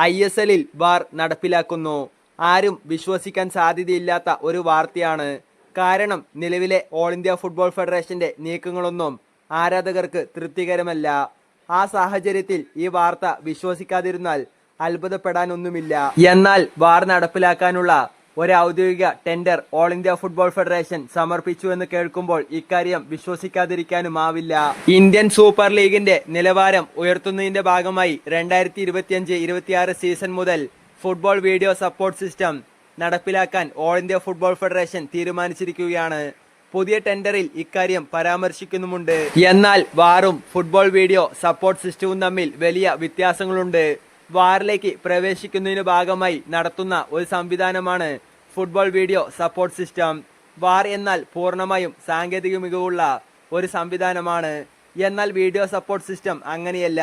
I S എല്ലിൽ വാർ നടപ്പിലാക്കുന്നു. ആരും വിശ്വസിക്കാൻ സാധ്യതയില്ലാത്ത ഒരു വാർത്തയാണ്. കാരണം നിലവിലെ ഓൾ ഇന്ത്യ ഫുട്ബോൾ ഫെഡറേഷന്റെ നീക്കങ്ങളൊന്നും ആരാധകർക്ക് തൃപ്തികരമല്ല. ആ സാഹചര്യത്തിൽ ഈ വാർത്ത വിശ്വസിക്കാതിരുന്നാൽ അത്ഭുതപ്പെടാനൊന്നുമില്ല. എന്നാൽ വാർ നടപ്പിലാക്കാനുള്ള ഒരു ഔദ്യോഗിക tender all India football federation സമർപ്പിച്ചു എന്ന് കേൾക്കുമ്പോൾ ഇക്കാര്യം വിശ്വസിക്കാതിരിക്കാനുമാവില്ല. ഇന്ത്യൻ സൂപ്പർ ലീഗിന്റെ നിലവാരം ഉയർത്തുന്നതിന്റെ ഭാഗമായി രണ്ടായിരത്തി ഇരുപത്തിയഞ്ച് ഇരുപത്തിയാറ് സീസൺ മുതൽ ഫുട്ബോൾ വീഡിയോ സപ്പോർട്ട് സിസ്റ്റം നടപ്പിലാക്കാൻ ഓൾ ഇന്ത്യ ഫുട്ബോൾ ഫെഡറേഷൻ തീരുമാനിച്ചിരിക്കുകയാണ്. പുതിയ ടെൻഡറിൽ ഇക്കാര്യം പരാമർശിക്കുന്നുമുണ്ട്. എന്നാൽ വാറും ഫുട്ബോൾ വീഡിയോ സപ്പോർട്ട് സിസ്റ്റവും തമ്മിൽ വലിയ വ്യത്യാസങ്ങളുണ്ട്. വാറിലേക്ക് പ്രവേശിക്കുന്നതിന് ഭാഗമായി നടത്തുന്ന ഒരു സംവിധാനമാണ് football video support system. VAR എന്നാൽ പൂർണമായും സാങ്കേതിക മികവുള്ള ഒരു സംവിധാനമാണ്. എന്നാൽ വീഡിയോ സപ്പോർട്ട് സിസ്റ്റം അങ്ങനെയല്ല.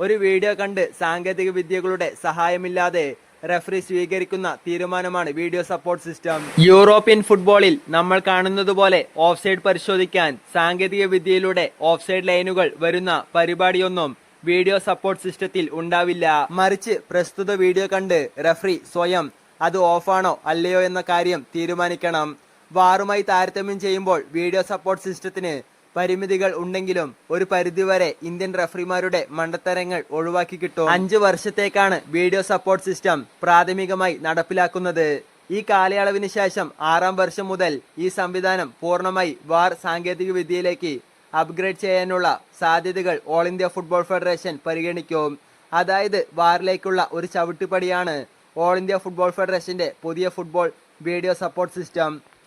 ഒരു വീഡിയോ കണ്ട് സാങ്കേതിക വിദ്യകളുടെ സഹായമില്ലാതെ റെഫറി സ്വീകരിക്കുന്ന തീരുമാനമാണ് വീഡിയോ സപ്പോർട്ട് സിസ്റ്റം. യൂറോപ്യൻ ഫുട്ബോളിൽ നമ്മൾ കാണുന്നത് പോലെ ഓഫ്സൈഡ് പരിശോധിക്കാൻ സാങ്കേതിക വിദ്യയിലൂടെ ഓഫ്സൈഡ് ലൈനുകൾ വരുന്ന പരിപാടിയൊന്നും വീഡിയോ സപ്പോർട്ട് സിസ്റ്റത്തിൽ ഉണ്ടാവില്ല. മറിച്ച് പ്രസ്തുത വീഡിയോ കണ്ട് റഫറി സ്വയം അത് ഓഫാണോ അല്ലയോ എന്ന കാര്യം തീരുമാനിക്കണം. വാറുമായി താരതമ്യം ചെയ്യുമ്പോൾ വീഡിയോ സപ്പോർട്ട് സിസ്റ്റത്തിന് പരിമിതികൾ ഉണ്ടെങ്കിലും ഒരു പരിധിവരെ ഇന്ത്യൻ റഫറിമാരുടെ മണ്ടത്തരങ്ങൾ ഒഴിവാക്കി കിട്ടും. അഞ്ച് വർഷത്തേക്കാണ് വീഡിയോ സപ്പോർട്ട് സിസ്റ്റം പ്രാഥമികമായി നടപ്പിലാക്കുന്നത്. ഈ കാലയളവിന് ശേഷം ആറാം വർഷം മുതൽ ഈ സംവിധാനം പൂർണമായി വാർ സാങ്കേതിക വിദ്യയിലേക്ക് അപ്ഗ്രേഡ് ചെയ്യാനുള്ള സാധ്യതകൾ ഓൾ ഇന്ത്യ ഫുട്ബോൾ ഫെഡറേഷൻ പരിഗണിക്കും. അതായത് വാറിലേക്കുള്ള ഒരു ചവിട്ടുപടിയാണ് ഓൾ ഇന്ത്യ ഫുട്ബോൾ ഫെഡറേഷന്റെ പുതിയ ഫുട്ബോൾ വീഡിയോ സപ്പോർട്ട് സിസ്റ്റം